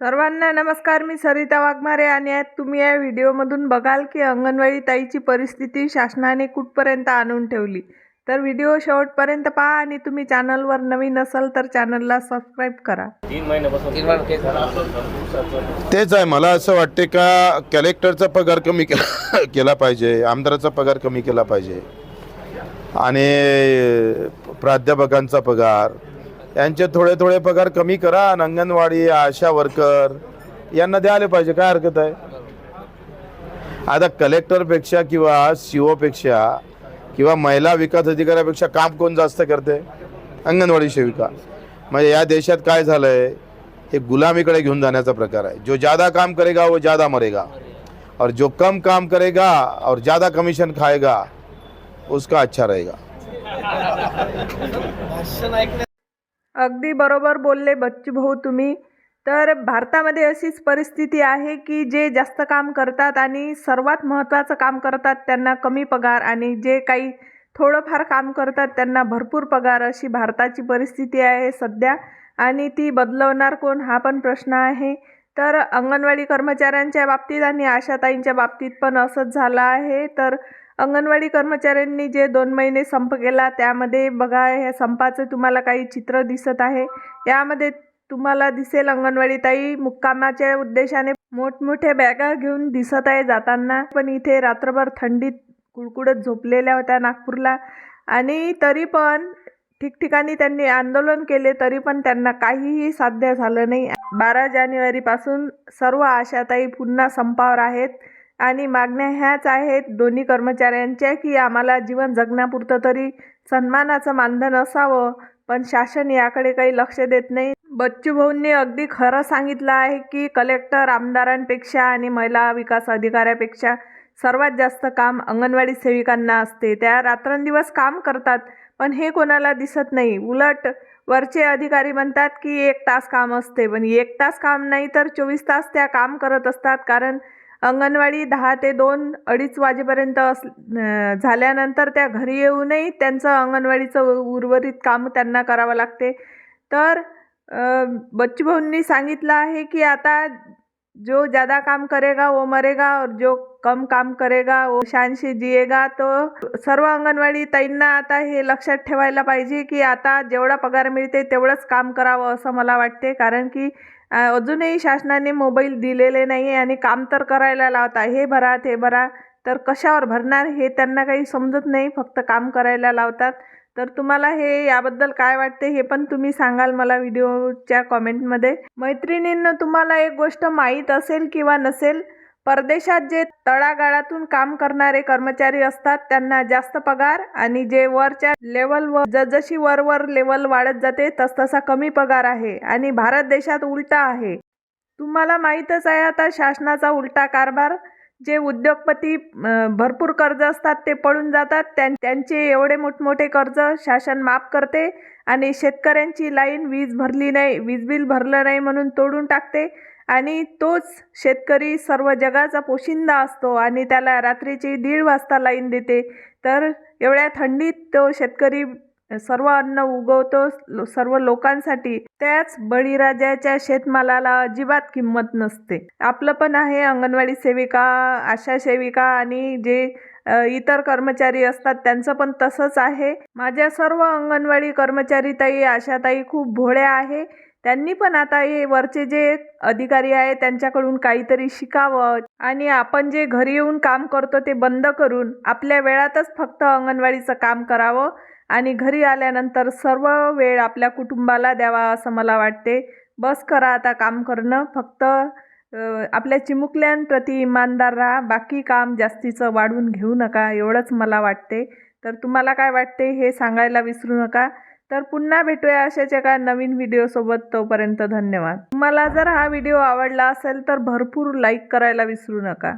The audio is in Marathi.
सर्वांना नमस्कार मी सरिता वाघमारे आणि आज तुम्ही या व्हिडिओमधून बघाल की अंगणवाडी ताईची परिस्थिती शासनाने कुठपर्यंत आणून ठेवली. तर व्हिडिओ शेवटपर्यंत पहा आणि तुम्ही चॅनलवर नवीन असाल तर चॅनलला सबस्क्राईब करा. तेच आहे मला असं वाटते का कलेक्टरचा पगार कमी केला केला पाहिजे आमदाराचा पगार कमी केला पाहिजे. आणि प्राध्यापकांचा पगार यांचे थोडे थोडे पगार कमी करा आणि अंगणवाडी आशा वर्कर यांना द्यायला पाहिजे. काय हरकत आहे? आता कलेक्टरपेक्षा किंवा सी ओपेक्षा किंवा महिला विकास अधिकाऱ्यापेक्षा काम कोण जास्त करते? अंगणवाडी सेविका. म्हणजे या देशात काय झालं आहे हे गुलामीकडे घेऊन जाण्याचा प्रकार आहे. जो ज़्यादा काम करेगा वो ज़्यादा मरेगा. और जो कम काम करेगा और ज़्यादा कमीशन खाएगा उसका अच्छा रहेगा. अगदी बरोबर बोलले बच्चू भाऊ तुम्ही. तर भारतामध्ये अशीच परिस्थिती आहे की जे जास्त काम करतात आणि सर्वात महत्त्वाचं काम करतात त्यांना कमी पगार आणि जे काही थोडंफार काम करतात त्यांना भरपूर पगार अशी भारताची परिस्थिती आहे सध्या आणि ती बदलवणार कोण हा पण प्रश्न आहे. तर अंगणवाडी कर्मचाऱ्यांच्या बाबतीत आणि आशाताईंच्या बाबतीत पण असंच झालं आहे. तर अंगणवाडी कर्मचाऱ्यांनी जे दोन महिने संप केला त्यामध्ये बघा ह्या संपाचं तुम्हाला काही चित्र दिसत आहे. यामध्ये तुम्हाला दिसेल अंगणवाडी ताई मुक्कामाच्या उद्देशाने मोठमोठ्या बॅगा घेऊन दिसत आहे जाताना. पण इथे रात्रभर थंडीत कुडकुडत झोपलेल्या होत्या नागपूरला. आणि तरी पण ठिकठिकाणी त्यांनी आंदोलन केले तरी पण त्यांना काहीही साध्य झालं नाही. बारा जानेवारीपासून सर्व आशाताई पुन्हा संपावर आहेत. आणि मागण्या ह्याच आहेत दोन्ही कर्मचाऱ्यांच्या की आम्हाला जीवन जगण्यापुरतं तरी सन्मानाचं मानधन असावं. पण शासन याकडे काही लक्ष देत नाही. बच्चू भाऊंनी अगदी खरं सांगितलं आहे की कलेक्टर आमदारांपेक्षा आणि महिला विकास अधिकाऱ्यापेक्षा सर्वात जास्त काम अंगणवाडी सेविकांना असते. त्या रात्रंदिवस काम करतात पण हे कोणाला दिसत नाही. उलट वरचे अधिकारी म्हणतात की एक तास काम असते पण एक तास काम नाही तर चोवीस तास त्या काम करत असतात. कारण अंगणवाडी दहा ते दोन अडीच वाजेपर्यंत अस झाल्यानंतर त्या घरी येऊनही त्यांचं अंगणवाडीचं उर्वरित काम त्यांना करावं लागते. तर बच्चूभाऊंनी सांगितलं आहे की आता जो ज़्यादा काम करेगा वो मरेगा और जो कम काम करेगा वो शान से जिएगा। तो सर्व अंगणवाडी ताईंना आता हे लक्षात ठेवायला पाहिजे की आता जेवढा पगार मिळते तेवढंच काम करावं असं मला वाटते. कारण की अजूनही शासनाने मोबाईल दिलेले नाही आणि काम तर करायला लावता. हे भरा ते भरा. तर कशावर भरणार हे त्यांना काही समजत नाही. फक्त काम करायला लावतात. तर तुम्हाला हे याबद्दल काय वाटते हे पण तुम्ही सांगाल मला व्हिडिओच्या कॉमेंटमध्ये. मैत्रिणींना तुम्हाला एक गोष्ट माहीत असेल किंवा नसेल परदेशात जे तळागाळातून काम करणारे कर्मचारी असतात त्यांना जास्त पगार आणि जे वरच्या लेवलवर जसजशी वरवर लेवल वाढत जाते तसतसा कमी पगार आहे आणि भारत देशात उलटा आहे. तुम्हाला माहीतच आहे आता शासनाचा उलटा कारभार जे उद्योगपती भरपूर कर्ज असतात ते पळून जातात. त्यां त्यांचे एवढे मोठमोठे कर्ज शासन माफ करते आणि शेतकऱ्यांची लाईन वीज भरली नाही वीज बिल भरलं नाही म्हणून तोडून टाकते. आणि तोच शेतकरी सर्व जगाचा पोशिंदा असतो आणि त्याला रात्रीची दीड वाजता लाईन देते. तर एवढ्या थंडीत तो शेतकरी सर्व अन्न उगवतो सर्व लोकांसाठी त्याच बळीराजाच्या शेतमालाला अजिबात किंमत नसते. आपलं पण आहे अंगणवाडी सेविका आशा सेविका आणि जे इतर कर्मचारी असतात त्यांचं पण तसंच आहे. माझ्या सर्व अंगणवाडी कर्मचारी ताई आशाताई खूप भोळ्या आहे. त्यांनी पण आता हे वरचे जे अधिकारी आहे त्यांच्याकडून काहीतरी शिकावं आणि आपण जे घरी येऊन काम करतो ते बंद करून आपल्या वेळातच फक्त अंगणवाडीचं काम करावं. आणि घरी आल्यानंतर सर्व वेळ आपल्या कुटुंबाला द्यावा असं मला वाटते. बस करा आता काम करणं. फक्त आपल्या चिमुकल्यांप्रती इमानदार राहा. बाकी काम जास्तीचं वाढवून घेऊ नका एवढंच मला वाटते. तर तुम्हाला काय वाटते हे सांगायला विसरू नका. तर पुन्हा भेटूया अशाच एका नवीन व्हिडिओसोबत तोपर्यंत धन्यवाद. तुम्हाला जर हा व्हिडिओ आवडला असेल तर भरपूर लाईक करायला विसरू नका.